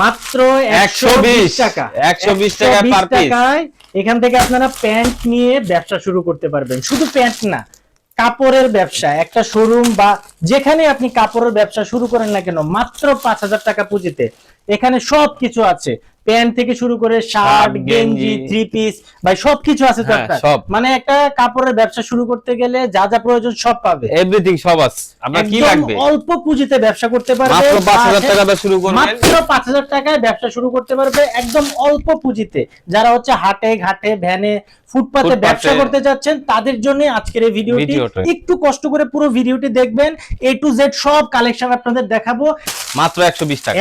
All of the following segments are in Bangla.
মাত্র 120 120 টাকা। 120 টাকা 120 per টাকায় এখান থেকে আপনারা প্যান্ট নিয়ে ব্যবসা শুরু করতে পারবেন। শুধু প্যান্ট না কাপড়ের ব্যবসা একটা শোরুম বা যেখানে আপনি কাপড়ের ব্যবসা শুরু করেন না কেন মাত্র পাঁচ হাজার টাকা পুঁজিতে এখানে সব কিছু আছে। প্যান্ট থেকে শুরু করে শার্ট গেঞ্জি থ্রি পিস ভাই সব কিছু আছে তো হ্যাঁ, আপনার। সব। মানে একটা কাপড়ের ব্যবসা শুরু করতে গেলে যা যা প্রয়োজন সব পাবে। এভরিথিং সব আছে। আপনার কি লাগবে? অল্প পুঁজিতে ব্যবসা করতে পারবে মাত্র পাঁচ হাজার বা- টাকা দিয়ে শুরু করবেন মাত্র পাঁচ হাজার টাকায় ব্যবসা শুরু করতে পারবে একদম অল্প পুঁজিতে। যারা হচ্ছে হাটে ঘাটে ভ্যানে ফুটপাতে। ব্যবসা করতে যাচ্ছেন তাদের জন্য আজকের এই ভিডিওটি একটু কষ্ট করে পুরো ভিডিওটি দেখবেন। এ টু জেড সব কালেকশন আপনাদের দেখাবো। মাত্র টাকা।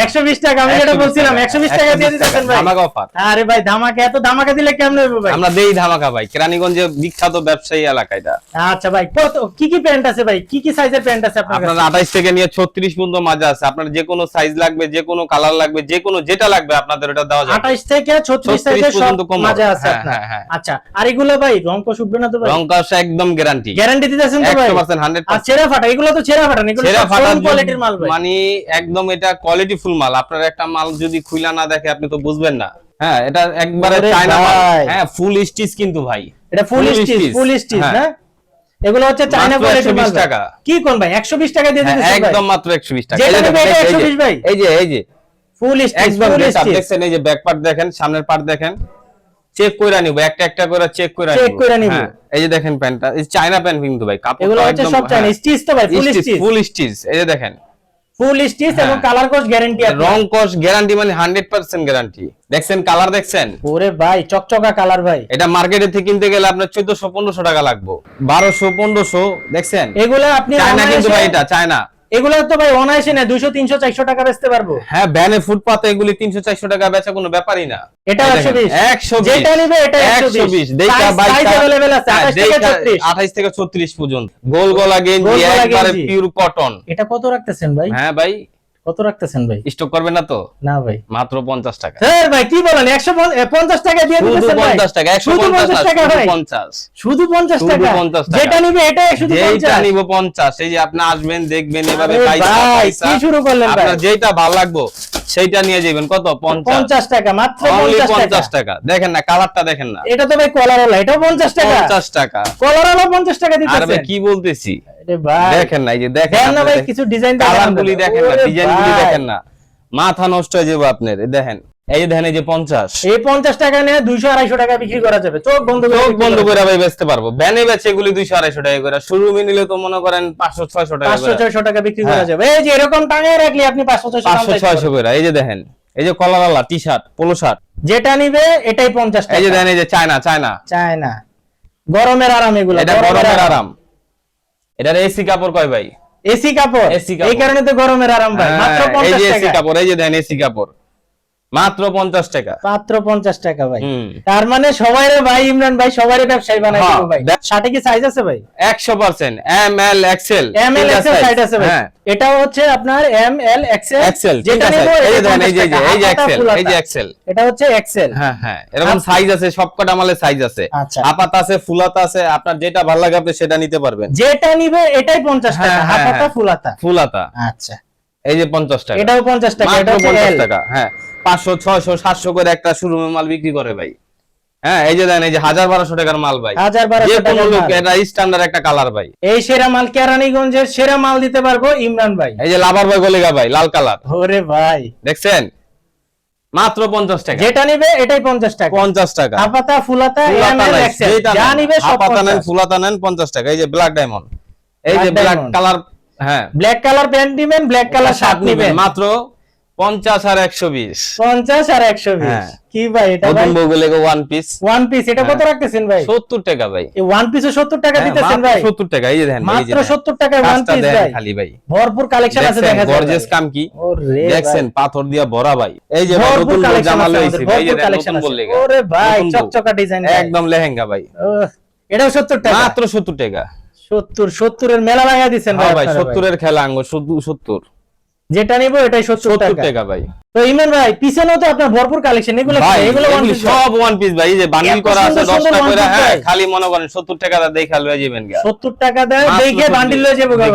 টাকা আমি যেটা বলছিলাম একশো বিশ টাকা দিয়ে দিতেছেন ভাই ধামাকা অফার আরে ভাই ধামাকা এত ধামাকা দিলে কেমন হবে ভাই? আমরা দেই ধামাকা ভাই কেরানীগঞ্জে বিখ্যাত ব্যবসায়ী এলাকা এটা আচ্ছা ভাই কত কি কি প্যান্ট আছে ভাই? কি কি সাইজের প্যান্ট আছে আপনার আপনার কাছে? আঠাইশ থেকে নিয়ে ছত্রিশ পর্যন্ত মাজা আছে। আপনার যে কোনো সাইজ লাগবে যে কোনো কালার লাগবে যে কোনো যেটা লাগবে আপনাদের ওটা দেওয়া যাবে। থেকে ছত্রিশ 36 সাইজের সব পর্যন্ত কম মাঝে হবে। আছে হ্যাঁ, আপনার। হ্যাঁ, হ্যাঁ। আচ্ছা আর এগুলো ভাই রং কষ উঠবে না তো ভাই? একদম গ্যারান্টি গ্যারান্টি দিতেছেন তো ভাই? আর ছেঁড়া ফাটা এগুলো তো ছেঁড়া ফাটা এগুলো ফাটা কোয়ালিটির মাল ভাই। মানে একদম এটা কোয়ালিটি ফুল মাল। আপনার একটা মাল যদি খুইলা না দেখে আপনি তো বুঝবেন না। হ্যাঁ এটা একবারে চায়না মাল। হ্যাঁ ফুল স্টিচ কিন্তু ভাই। এটা ফুল স্টিচ ফুল স্টিচ হ্যাঁ। না? এগুলো হচ্ছে চায়না মাত্র কোয়ালিটির মাল 120 টাকা। কি কোন ভাই? 120 টাকা দিয়ে হ্যাঁ, দিতেছেন একদম মাত্র একশো বিশ টাকা। যেটা এই যে এটা এই যে- 120 ভাই। এই যে এই যে। ফুল স্টিচ একদম ফুল স্টিচ দেখছেন এই যে ব্যাক পার্ট দেখেন সামনের পার্ট দেখেন। চেক কইরা নিব একটা একটা করে চেক কইরা Check কইরা নিব। এই যে দেখেন প্যান্টটা এই চায়না প্যান্ট কিন্তু ভাই কাপড় এগুলো হচ্ছে সব চায়না স্টিচ তো ভাই ফুল স্টিচ ফুল স্টিচ এই যে দেখেন। ফুল স্টিচ এবং। কালার কোর্স গ্যারান্টি আছে। রং কোস গ্যারান্টি মানে 100% গ্যারান্টি দেখছেন কালার দেখছেন? ওরে ভাই চকচকা কালার ভাই। এটা মার্কেটে থেকে কিনতে গেলে আপনার 1400 1500 টাকা লাগবে। 1200 1500 দেখছেন? এগুলো আপনি চায়না কিন্তু ভাই এটা চায়না এগুলো তো ভাই অনায়াসে না 200 300 400 টাকা বেচতে পারব। হ্যাঁ ব্যানে ফুটপাতে এগুলি 300 400 টাকা বেচা কোনো ব্যাপারই না। এটা একশো 120 120 যেটা নিবে এটা 120 120 দেখা আছে 28 থেকে 34 28 থেকে 36 পর্যন্ত। গোল গলা গেঞ্জি একবারে। পিওর কটন এটা কত রাখতেছেন ভাই? হ্যাঁ ভাই কত রাখতেছেন ভাই? স্টক করবেন না তো? না ভাই। মাত্র 50 টাকা। স্যার ভাই কি বলেন? 150 টাকা দিয়ে দিতেছেন ভাই। 50 টাকা শুধু 150 টাকা ভাই। 50 শুধু 50 টাকা। 50 যেটা নিবে এটা শুধু 50 নিব 50 এই যে আপনি আসবেন দেখবেন এভাবে ভাই, কি শুরু করলেন ভাই? আপনার যেটা ভালো লাগবে সেইটা নিয়ে যাবেন কত? 50 50 টাকা মাত্র অনলি 50 টাকা। দেখেন না কালারটা দেখেন না। এটা তো ভাই কলার এটাও 50 টাকা। 50 টাকা। কলার ওলা 50 টাকা আর দিতেছেন ভাই কি বলতেছি? আরে ভাই। দেখেন না এই যে দেখেন দেখেন না ভাই কিছু ডিজাইন কালার দেখেন না ডিজাইন দেখেন না। মাথা নষ্ট হয়ে যাবে আপনার দেখেন এই দেখেন এই যে 50 এই 50 টাকা নিয়ে 200 250 টাকা বিক্রি করা যাবে। চোখ বন্ধ করে চোখ বন্ধ করে ভাই বেচতে পারব। ব্যানে বেচে এগুলি 200 250 টাকা করে। শোরুমে নিলে তো মনে করেন 500 600 টাকা পাঁচশো ছয়শো টাকা বিক্রি করা হ্যাঁ। যাবে। এই যে এরকম টাঙিয়ে রাখলে আপনি পাঁচশো ছয়শো 500 600 করে। এই যে দেখেন এই যে কলারওয়ালা টি শার্ট পোলো শার্ট যেটা নিবে এটাই পঞ্চাশ এই যে দেখেন এই যে চায়না চায়না। চায়না। গরমের আরাম এগুলো এটা গরমের আরাম। এটার এসি কাপড় কয় ভাই? এসি কাপড়? এই কারণে তো গরমের আরাম ভাই। মাত্র হ্যাঁ, এই যে এসি কাপড় এই যে দেন এসি কাপড়। মাত্র 50 টাকা। মাত্র পঞ্চাশ টাকা ভাই। তার মানে সবাই ভাই ইমরান ভাই সবারই ব্যবসায়ী বানাই হ্যাঁ, ভাই। শার্টে কি সাইজ আছে ভাই? 100% M L XL M L XL size আছে। ভাই। হ্যাঁ। এটাও হচ্ছে আপনার এম এল এক্সেল এক্সেল যেটা নিবো এই যে এটা এই যে এই যে এক্সেল এই যে এক্সেল এটা হচ্ছে এক্সেল হ্যাঁ হ্যাঁ। এরকম আচ্ছা। সাইজ আছে সবকটা মালের সাইজ আছে। আচ্ছা। আপাত আছে ফুলাতা আছে আপনার যেটা ভালো লাগে আপনি সেটা নিতে পারবেন। যেটা নিবে এটাই পঞ্চাশ টাকা হ্যাঁ। ফুলাতা ফুলাতা আচ্ছা। এই যে 50 টাকা। এটাও পঞ্চাশ টাকা এটা মাত্র হচ্ছে 50 টাকা হ্যাঁ। 500 600 700 করে একটা শোরুমে মাল বিক্রি করে ভাই। হ্যাঁ এই যে দেন এই যে 1000 1200 টাকার মাল ভাই। হাজার বারোশো যে টাকার লোক মাল। এটা স্ট্যান্ডার্ড একটা কালার ভাই। এই সেরা মাল কেরানীগঞ্জের সেরা মাল দিতে পারব ইমরান ভাই। এই যে লাভার ভাই গলিগা ভাই লাল কালার ওরে ভাই। দেখছেন? মাত্র 50 টাকা। যেটা নিবে এটাই পঞ্চাশ টাকা। 50 টাকা। হাপাতা ফুলাতা XL, যেটা যা নেন, নিবে সব হাপাতা নেন ফুলাতা নেন 50 টাকা। এই যে ব্ল্যাক ডায়মন্ড এই যে ব্ল্যাক কালার হ্যাঁ। ব্ল্যাক কালার প্যান্ট নিবেন ব্ল্যাক কালার শার্ট নিবেন। মাত্র 50 আর 120 পঞ্চাশ আর একশো বিশ। হ্যাঁ। কি ভাই এটা ভাই? বউগুলো ওয়ান পিস ওয়ান পিস এটা কত হ্যাঁ। রাখতেছেন ভাই? 70 টাকা ভাই। এই ওয়ান পিসে সত্তর টাকা হ্যাঁ, দিতেছেন ভাই? 70 টাকা এই যে দেখেন মাত্র দেখেন। সত্তর টাকা ওয়ান পিস ভাই। খালি ভাই। ভরপুর কালেকশন আছে দেখা যায় গর্জিয়াস কাম কি? দেখছেন পাথর দিয়া ভরা ভাই। এই যে নতুন জামা লইছি ভাই, এই দেখেন, কালেকশন বললে ওরে ভাই চকচকা ডিজাইন একদম লেহেঙ্গা ভাই। এটাও সত্তর টাকা। মাত্র 70 টাকা। সত্তর সত্তরের মেলা ভাঙা দিচ্ছেন হ্যাঁ ভাই আপনারা 70 এর খেলা আঙ্গ 70 যেটা নিবো এটাই সত্তর 70 টাকা। টাকা ভাই। তো ইমরান ভাই পিছনেও তো আপনার ভরপুর কালেকশন এগুলো এগুলো ভাই। সব ওয়ান পিস ভাই যে বান্ডিল করা আছে সুন্দর সুন্দর 10টা one করে হ্যাঁ খালি মনে করেন 70 টাকা দা দেখা লয়ে যাবেন গা 70 টাকা মাত্র দেখে বান্ডিল লয়ে যাব ভাই।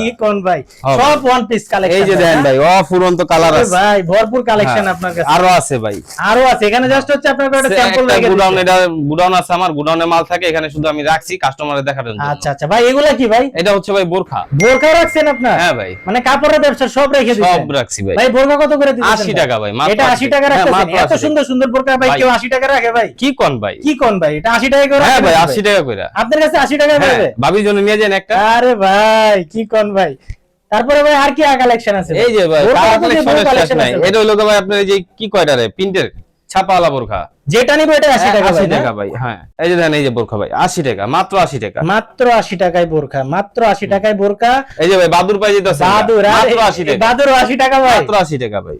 কি কোন ভাই? হ্যাঁ সব ওয়ান পিস কালেকশন এই যে দেন ভাই অফুরন্ত কালার আছে। ভাই ভরপুর কালেকশন হ্যাঁ, আপনার কাছে। আরও আছে ভাই। আরও আছে এখানে জাস্ট হচ্ছে আপনার একটা স্যাম্পল রেখে গুডাউন। এটা গুডাউন আছে আমার গুডাউনে মাল থাকে এখানে শুধু আমি রাখছি কাস্টমারের দেখার জন্য। আচ্ছা আচ্ছা ভাই এগুলা কি ভাই? এটা হচ্ছে ভাই বোরখা। বোরখা রাখছেন আপনার? হ্যাঁ ভাই। মানে কাপড়ের ব্যবসা সব রেখে সব রাখছি ভাই। ভাই বোরখা কত করে দিচ্ছেন? 80 টাকা ভাই, এটা 80 80 টাকা হ্যাঁ, রাখতেছেন মাত্র এত সুন্দর সুন্দর বোরখা ভাই। কেউ 80 টাকা রাখে ভাই? কি কোন ভাই? কি কোন ভাই? এটা 80 টাকা করে হ্যাঁ ভাই ভাই? 80 টাকা কইরা আপনার কাছে 80 টাকা হ্যাঁ পড়বে ভাবির জন্য নিয়ে যান একটা। আরে ভাই কি কোন ভাই? তারপরে ভাই আর কি কালেকশন আছে এই যে ভাই কালেকশন নাই। এটা হলো ভাই আপনার যে কি কয়টা রে? প্রিন্টের ছাপাওয়ালা বোরখা। যেটা নিবে এটা 80 টাকা ভাই 80 টাকা ভাই হ্যাঁ। এই যে দেন এই যে বোরখা ভাই 80 টাকা মাত্র 80 টাকা। মাত্র 80 টাকায় বোরখা মাত্র 80 টাকায় বোরখা। এই যে ভাই বাদুর পাই যেতেছে বাদুর মাত্র 80 টাকা। বাদুর 80 টাকা ভাই। মাত্র 80 টাকা ভাই।